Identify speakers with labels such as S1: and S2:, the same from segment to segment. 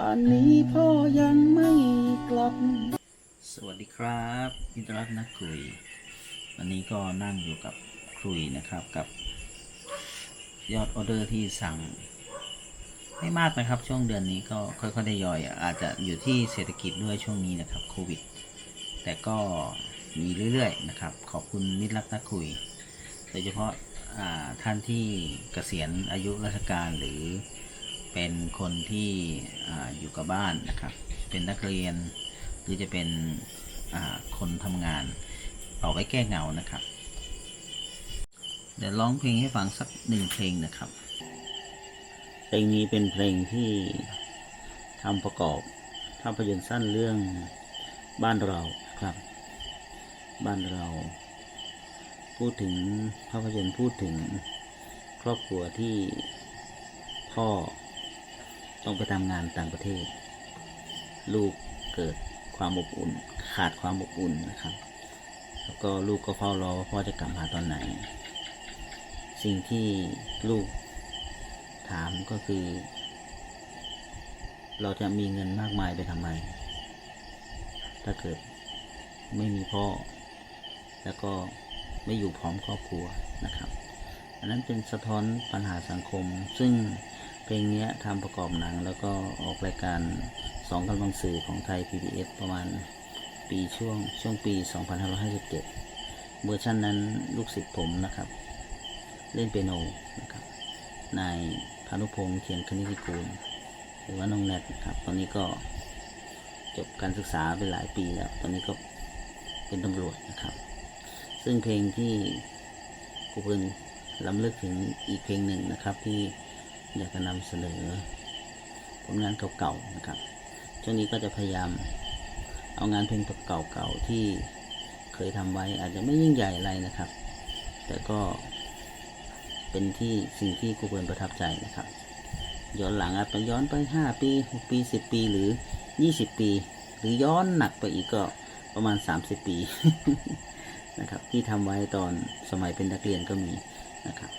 S1: ป่านนี้พ่อยังไม่กลับ
S2: สวัสดีครับมิตรรักนักคุย วันนี้ก็นั่งอยู่กับคุยนะครับกับ ยอดออเดอร์ที่สั่ง ไม่มากนะครับ ช่วงเดือนนี้ก็ค่อยๆได้ยอย อาจจะอยู่ที่เศรษฐกิจด้วยช่วงนี้นะครับโควิด แต่ก็มีเรื่อยๆนะครับ ขอบคุณมิตรรักนักคุย โดยเฉพาะาท่านที่เกษียณอายุราชการหรือ เป็นคนที่ออยู่กับบ้านนะครับ เป็นนักเรียนหรือจะเป็นคนทำงานเอาไว้แก้เหงานะครับ เดี๋ยวร้องเพลงให้ฟังสักหนึ่งเพลงนะครับ เพลงนี้เป็นเพลงที่ทำประกอบภาพยนตร์สั้นเรื่องบ้านเราครับ บ้านเรา พูดถึงภาพยนตร์พูดถึงครอบครัวที่พ่อ ต้องไปทำงานต่างประเทศ ลูกเกิดความอบอุ่น ขาดความอบอุ่นนะครับ แล้วก็ลูกก็เฝ้ารอว่าพ่อจะกลับมาตอนไหน สิ่งที่ลูกถามก็คือ เราจะมีเงินมากมายไปทำไม ถ้าเกิดไม่มีพ่อ แล้วก็ไม่อยู่พร้อมครอบครัวนะครับ อันนั้นเป็นสะท้อนปัญหาสังคมซึ่ง เพลงนี้ทำประกอบหนังแล้วก็ออกรายการสองกำลังสื่อของไทย PBS ประมาณปีช่วงช่วงปี 2557 เวอร์ชันนั้นลูกศิษย์ผมนะครับ เล่นเปียโนนะครับ นายพานุพงษ์เทียนคณิติกูล หรือว่าน้องแนทนะครับ ตอนนี้ก็จบการศึกษาไปหลายปีแล้ว ตอนนี้ก็เป็นตำรวจนะครับ ซึ่งเพลงที่ครูเพิ่นล้ำลึกถึงอีกเพลงหนึ่งนะครับที่ อยากจะนำเสนอผลงานเก่าๆนะครับ ช่วงนี้ก็จะพยายามเอางานเพลงเก่าๆที่เคยทำไว้อาจจะไม่ยิ่งใหญ่อะไรนะครับ แต่ก็เป็นที่สิ่งที่ครูเพิ่นประทับใจนะครับ ย้อนหลังอาจจะย้อนไป 5 ปี 6 ปี 10 ปีหรือ 20 ปี หรือย้อนหนักไปอีกก็ประมาณ 30 ปีนะครับที่ทำไว้ตอนสมัยเป็นนักเรียนก็มีนะครับ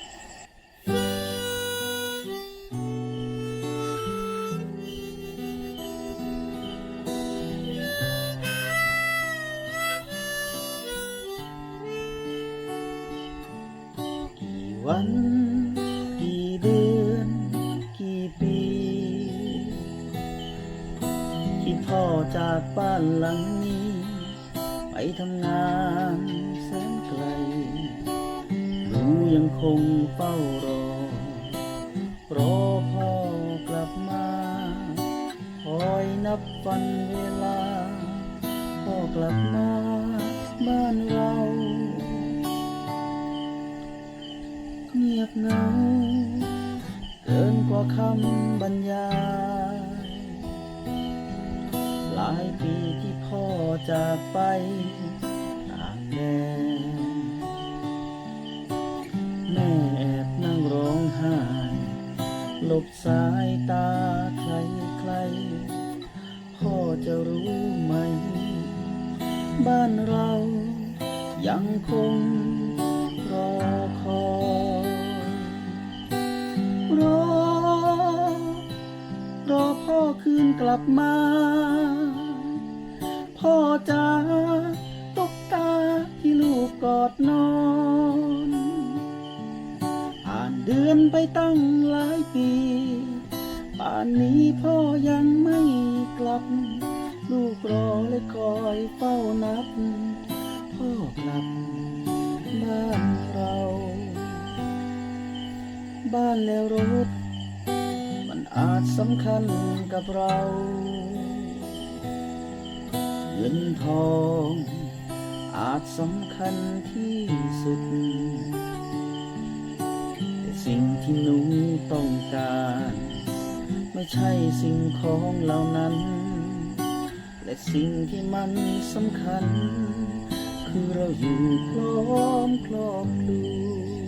S1: วัน กี่เดือน กี่ปี ที่พ่อจากบ้านหลังนี้ ไปทำงานแสนไกลรู้ยังคงเฝ้ารอ รอพ่อกลับมา คอยนับวันเวลา พ่อกลับมา คำบรรยาย หลายปีที่พ่อจากไปตากแดดแม่แอบนั่งร้องไห้หลบสายตาใครใครพ่อจะรู้ไหม บ้านเรายังคงรอคอย กลับมา พ่อจ๋าตกตาที่ลูกกอดนอน ผ่านเดือนไปตั้งหลายปี ป่านนี้พ่อยังไม่กลับ ลูกรอและคอยเฝ้านับ พ่อกลับบ้านเรา บ้านแล้วรถ อาจสำคัญกับเรา เงินทอง อาจสำคัญที่สุด แต่สิ่งที่หนูต้องการ ไม่ใช่สิ่งของเหล่านั้น และสิ่งที่มันสำคัญ คือเราอยู่พร้อมครอบครัว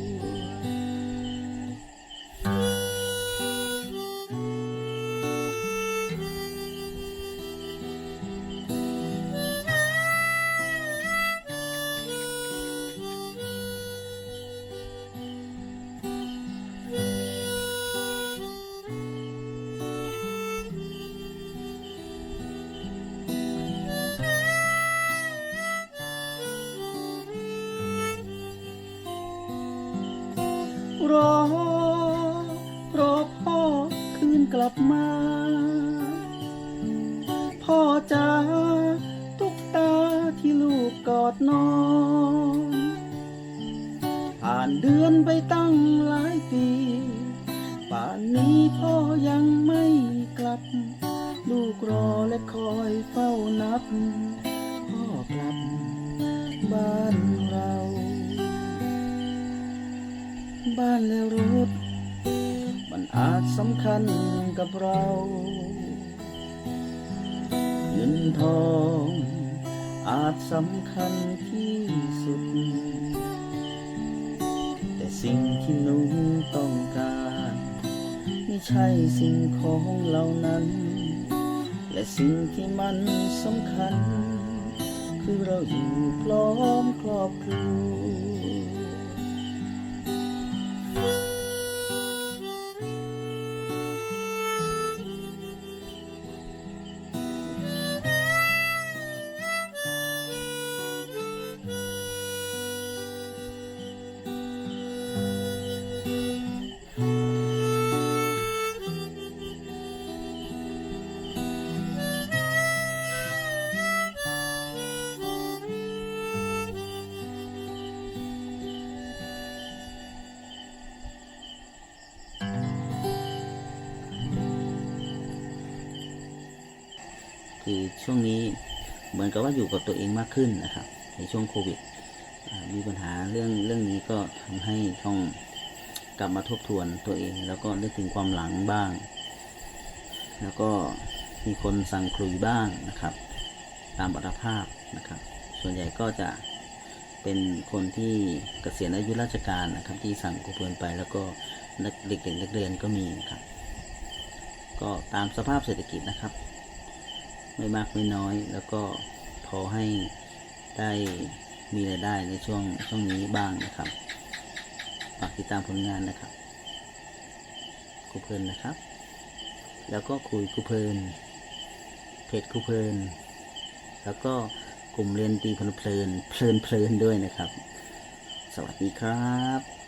S2: คื
S1: นกมา พ่อจ๋าตุกตาที่ลูกกอดนอนผ่านเดือนไปตั้งหลายปีป่านนี้พ่อยังไม่กลับ ลูกรอและคอยเฝ้านับ พ่อกลับบ้านเรา บ้านและรถ อาจสำคัญกับเราเงินทองอาจสำคัญที่สุด แต่สิ่งที่หนูต้องการ ไม่ใช่สิ่งของเหล่านั้น และสิ่งที่มันสำคัญ คือเราอยู่พร้อมครอบครัว คือช่วงนี้เหมือนกับว่าอยู่กับตัวเองมากขึ้นนะครับ ในช่วงโควิดมีปัญหาเรื่องเรื่องนี้ก็ทำให้ต้องกลับมาทบทวนตัวเอง แล้วก็นึกถึงความหลังบ้าง แล้วก็มีคนสั่งคลุยบ้างนะครับ ตามอัตภาพนะครับ ส่วนใหญ่ก็จะเป็นคนที่เกษียณอายุราชการนะครับ ที่สั่งครูเพินไป แล้วก็นักเด็กๆนักเรียนก็มีนะครับ ก็ตามสภาพเศรษฐกิจนะครับ ไม่มากไม่น้อย แล้วก็พอให้ได้มีรายได้ในช่วงช่วงนี้บ้างนะครับฝากติดตามผลงานนะครับครูเพลินนะครับ แล้วก็คุยครูเพลินเพจครูเพลิน แล้วก็กลุ่มเรียนตีเพลินเพลินเพลินเพลินด้วยนะครับ สวัสดีครับ